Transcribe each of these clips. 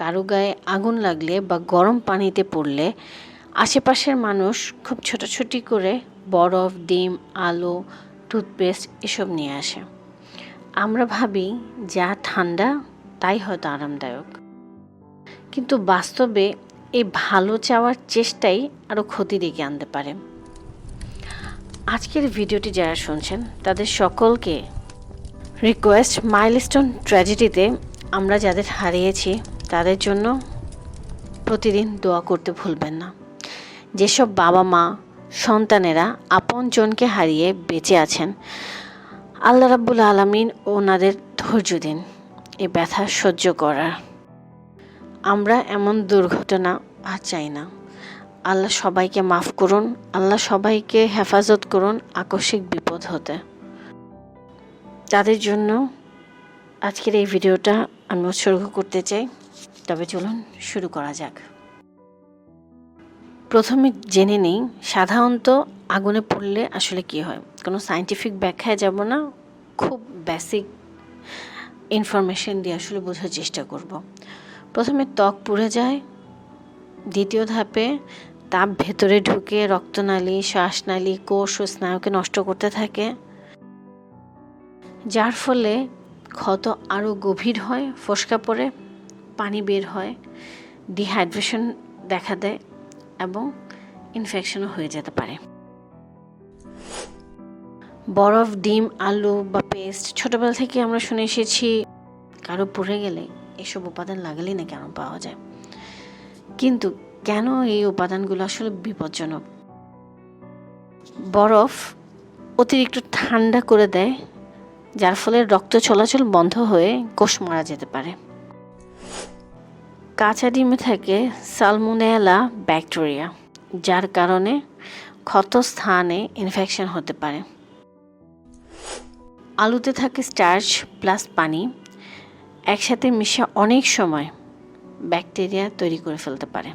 কারও গায়ে আগুন লাগলে বা গরম পানিতে পড়লে আশেপাশের মানুষ খুব ছোটাছুটি করে বরফ, ডিম, আলো, টুথপেস্ট এসব নিয়ে আসে। আমরা ভাবি, যা ঠান্ডা, তাই হয়তো আরামদায়ক। কিন্তু বাস্তবে এই ভালো চাওয়ার চেষ্টাই আরও ক্ষতি ডেকে আনতে পারে। আজকের ভিডিওটি যারা শুনছেন, তাদের সকলকে রিকোয়েস্ট মাইলস্টোন ট্র্যাজেডিতে আমরা যাদের হারিয়েছি তাদের জন্য প্রতিদিন দোয়া করতে ভুলবেন না। যেসব বাবা মা, সন্তানেরা আপনজনকে হারিয়ে বেঁচে আছেন, আল্লাহ রাব্বুল আলমিন ওনাদের ধৈর্য দিন, এ ব্যথা সহ্য করার। আমরা এমন দুর্ঘটনা আর চাই না। আল্লাহ সবাইকে মাফ করুন, আল্লাহ সবাইকে হেফাজত করুন আকস্মিক বিপদ হতে। তাদের জন্য আজকের এই ভিডিওটা আমি উৎসর্গ করতে চাই। তবে চলুন শুরু করা যাক। প্রথমে জেনে নিই, সাধারণত আগুনে পড়লে আসলে কি হয়? কোনো সায়েন্টিফিক ব্যাখ্যায় যাব না, খুব বেসিক ইনফরমেশন দিয়ে আসলে বোঝার চেষ্টা করব। প্রথমে ত্বক পুড়ে যায়, দ্বিতীয় ধাপে তাপ ভেতরে ঢুকে রক্তনালী, শ্বাসনালী, কোষ ও স্নায়ুকে নষ্ট করতে থাকে। যার ফলে ক্ষত আরও গভীর হয়, ফসকা পড়ে। পানি বের হয় ডিহাইড্রেশন দেখা দেয় এবং ইনফেকশনও হয়ে যেতে পারে। বরফ, ডিম, আলু বা পেস্ট ছোটোবেলা থেকে আমরা শুনে এসেছি, কারও পড়ে গেলে এসব উপাদান লাগালেই না কেন পাওয়া যায়। কিন্তু কেন এই উপাদানগুলো আসলে বিপজ্জনক? বরফ অতিরিক্ত ঠান্ডা করে দেয়, যার ফলে রক্ত চলাচল বন্ধ হয়ে কোষ মারা যেতে পারে। কাঁচা ডিমে থাকে সালমোনেলা ব্যাকটেরিয়া, যার কারণে ক্ষত স্থানে ইনফেকশন হতে পারে। আলুতে থাকে স্টার্চ প্লাস পানি, একসাথে মিশে অনেক সময় ব্যাকটেরিয়া তৈরি করে ফেলতে পারে।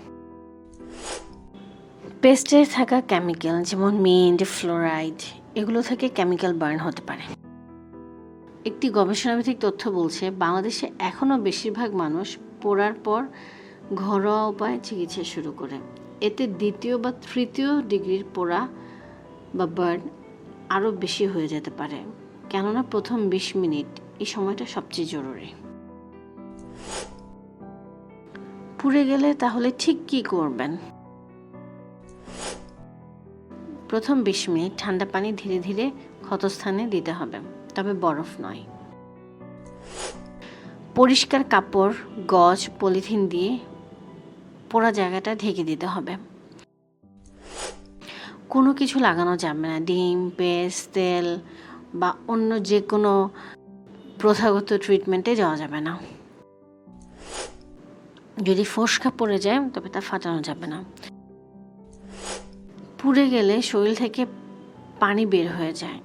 পেস্টে থাকা কেমিক্যাল যেমন মিন্ট ফ্লোরাইড এগুলো থেকে কেমিক্যাল বার্ন হতে পারে। একটি গবেষণাভিত্তিক তথ্য বলছে, বাংলাদেশে এখনও বেশিরভাগ মানুষ পড়ার পর ঘরোয়া উপায়ে চিকিৎসা শুরু করে। এতে দ্বিতীয় বা তৃতীয় ডিগ্রির পোড়া বা বার্ন আরও বেশি হয়ে যেতে পারে। কেননা প্রথম বিশ মিনিট এই সময়টা সবচেয়ে জরুরি। পুড়ে গেলে তাহলে ঠিক কি করবেন? প্রথম বিশ মিনিট ঠান্ডা পানি ধীরে ধীরে ক্ষতস্থানে দিতে হবে। তবে বরফ নয়। পরিষ্কার কাপড়, গজ, পলিথিন দিয়ে পোড়া জায়গাটা ঢেকে দিতে হবে। কোনো কিছু লাগানো যাবে না, ডিম, পেস্ট, তেল বা অন্য যে কোনো প্রথাগত ট্রিটমেন্টে যাওয়া যাবে না। যদি ফোসকা পড়ে যায়, তবে তা ফাটানো যাবে না। পুড়ে গেলে শরীর থেকে পানি বের হয়ে যায়।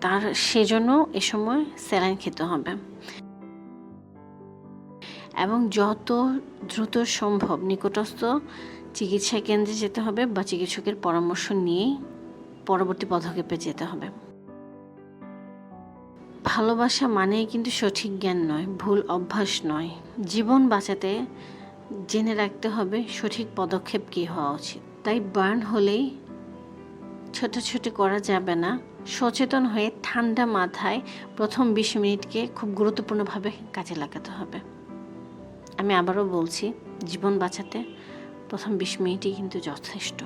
তার সেজন্য এ সময় স্যালাইন খেতে হবে। এবং যত দ্রুত সম্ভব নিকটস্থ চিকিৎসা কেন্দ্রে যেতে হবে বা চিকিৎসকের পরামর্শ নিয়েই পরবর্তী পদক্ষেপে যেতে হবে। ভালোবাসা মানেই কিন্তু সঠিক জ্ঞান নয়, ভুল অভ্যাস নয়। জীবন বাঁচাতে জেনে রাখতে হবে সঠিক পদক্ষেপ কী হওয়া উচিত। তাই বার্ন হলেই ছোটাছুটি করা যাবে না। সচেতন হয়ে ঠান্ডা মাথায় প্রথম বিশ মিনিটকে খুব গুরুত্বপূর্ণভাবে কাজে লাগাতে হবে। আমি আবারও বলছি, জীবন বাঁচাতে প্রথম বিশ মিনিটই কিন্তু যথেষ্ট।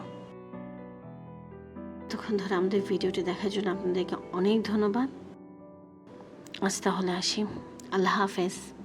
তখন ধরে আমাদের ভিডিওটি দেখার জন্য আপনাদেরকে অনেক ধন্যবাদ। আজ তাহলে আসি। আল্লাহ হাফেজ।